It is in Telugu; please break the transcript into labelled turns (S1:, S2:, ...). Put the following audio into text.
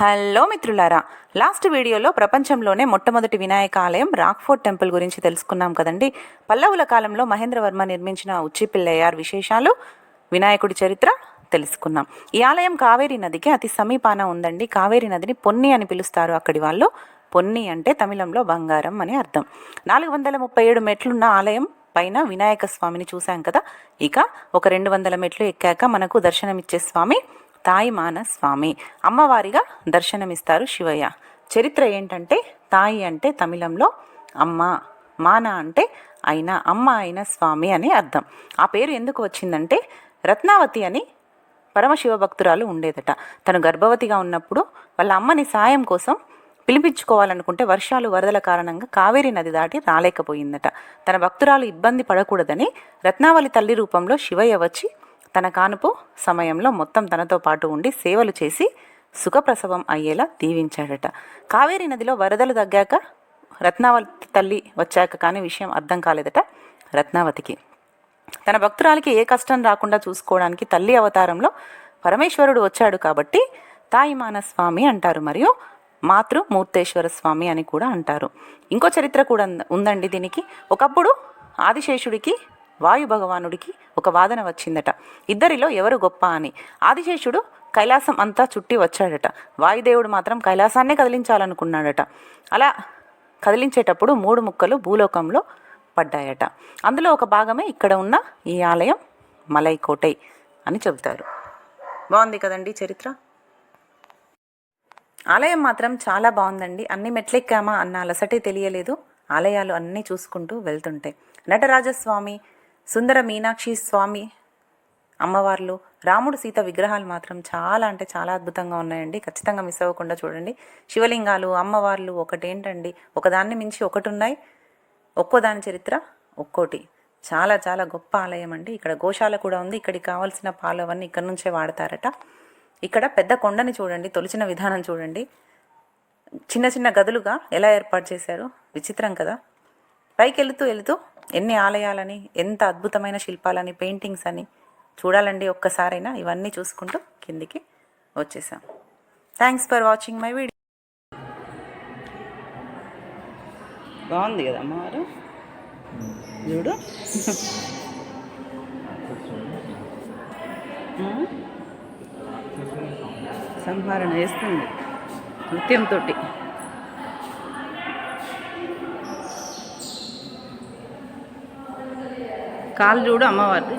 S1: హలో మిత్రులారా లాస్ట్ వీడియోలో ప్రపంచంలోనే మొట్టమొదటి వినాయక ఆలయం రాక్ఫోర్ట్ టెంపుల్ గురించి తెలుసుకున్నాం కదండి. పల్లవుల కాలంలో మహేంద్రవర్మ నిర్మించిన ఉచ్చిపిల్లయ్యార్ విశేషాలు వినాయకుడి చరిత్ర తెలుసుకున్నాం. ఈ ఆలయం కావేరీ నదికి అతి సమీపాన ఉందండి. కావేరీ నదిని పొన్ని అని పిలుస్తారు అక్కడి వాళ్ళు. పొన్ని అంటే తమిళంలో బంగారం అని అర్థం. నాలుగు వందల ముప్పై ఏడు మెట్లున్న ఆలయం పైన వినాయక స్వామిని చూశాం కదా. ఇక ఒక రెండు వందల మెట్లు ఎక్కాక మనకు దర్శనమిచ్చే స్వామి తాయిమాన స్వామి. అమ్మవారిగా దర్శనమిస్తారు శివయ్య. చరిత్ర ఏంటంటే తాయి అంటే తమిళంలో అమ్మ మాన అంటే ఆయన అమ్మ అయిన స్వామి అని అర్థం. ఆ పేరు ఎందుకు వచ్చిందంటే రత్నావతి అని పరమశివ భక్తురాలు ఉండేదట. తను గర్భవతిగా ఉన్నప్పుడు వాళ్ళ అమ్మని సాయం కోసం పిలిపించుకోవాలనుకుంటే వర్షాలు వరదల కారణంగా కావేరీ నది దాటి రాలేకపోయిందట. తన భక్తురాలు ఇబ్బంది పడకూడదని రత్నావళి తల్లి రూపంలో శివయ్య వచ్చి తన కానుపు సమయంలో మొత్తం తనతో పాటు ఉండి సేవలు చేసి సుఖప్రసవం అయ్యేలా దీవించాడట. కావేరీ నదిలో వరదలు తగ్గాక రత్నావతి తల్లి వచ్చాక కానీ విషయం అర్థం కాలేదట రత్నావతికి. తన భక్తురాలకి ఏ కష్టం రాకుండా చూసుకోవడానికి తల్లి అవతారంలో పరమేశ్వరుడు వచ్చాడు కాబట్టి తాయిమాన స్వామి అంటారు మరియు మాతృ మూర్తేశ్వర స్వామి అని కూడా అంటారు. ఇంకో చరిత్ర కూడా ఉందండి దీనికి. ఒకప్పుడు ఆదిశేషుడికి వాయు భగవానుడికి ఒక వాదన వచ్చిందట. ఇద్దరిలో ఎవరు గొప్ప అని. ఆదిశేషుడు కైలాసం అంతా చుట్టి వచ్చాడట. వాయుదేవుడు మాత్రం కైలాసాన్నే కదిలించాలనుకున్నాడట. అలా కదిలించేటప్పుడు మూడు ముక్కలు భూలోకంలో పడ్డాయట. అందులో ఒక భాగమే ఇక్కడ ఉన్న ఈ ఆలయం మలైకోటై అని చెబుతారు. బాగుంది కదండి చరిత్ర? ఆలయం మాత్రం చాలా బాగుందండి. అన్ని మెట్లెక్కామా అన్న అలసటే తెలియలేదు. ఆలయాలు అన్నీ చూసుకుంటూ వెళ్తుంటాయి నటరాజస్వామి సుందర మీనాక్షి స్వామి అమ్మవార్లు రాముడు సీత విగ్రహాలు మాత్రం చాలా అంటే చాలా అద్భుతంగా ఉన్నాయండి. ఖచ్చితంగా మిస్ అవ్వకుండా చూడండి. శివలింగాలు అమ్మవార్లు ఒకటేంటండి? ఒకదాన్ని మించి ఒకటి ఉన్నాయి ఒక్కో దాని చరిత్ర ఒక్కోటి. చాలా చాలా గొప్ప ఆలయం అండి. ఇక్కడ గోశాల కూడా ఉంది. ఇక్కడికి కావాల్సిన పాలు అవన్నీ ఇక్కడ నుంచే వాడతారట. ఇక్కడ పెద్ద కొండని చూడండి తొలిచిన విధానం చూడండి. చిన్న చిన్న గదులుగా ఎలా ఏర్పాటు చేశారు? విచిత్రం కదా. పైకి వెళుతూ వెళుతూ ఎన్ని ఆలయాలని ఎంత అద్భుతమైన శిల్పాలని పెయింటింగ్స్ అని చూడాలండి ఒక్కసారైనా. ఇవన్నీ చూసుకుంటూ కిందికి వచ్చేసాం. Thanks for watching my video బాగుంది కదా అమ్మవారు చూడు. సంహారణ చేస్తుంది నృత్యంతో కాలు చూడు అమ్మవారిది.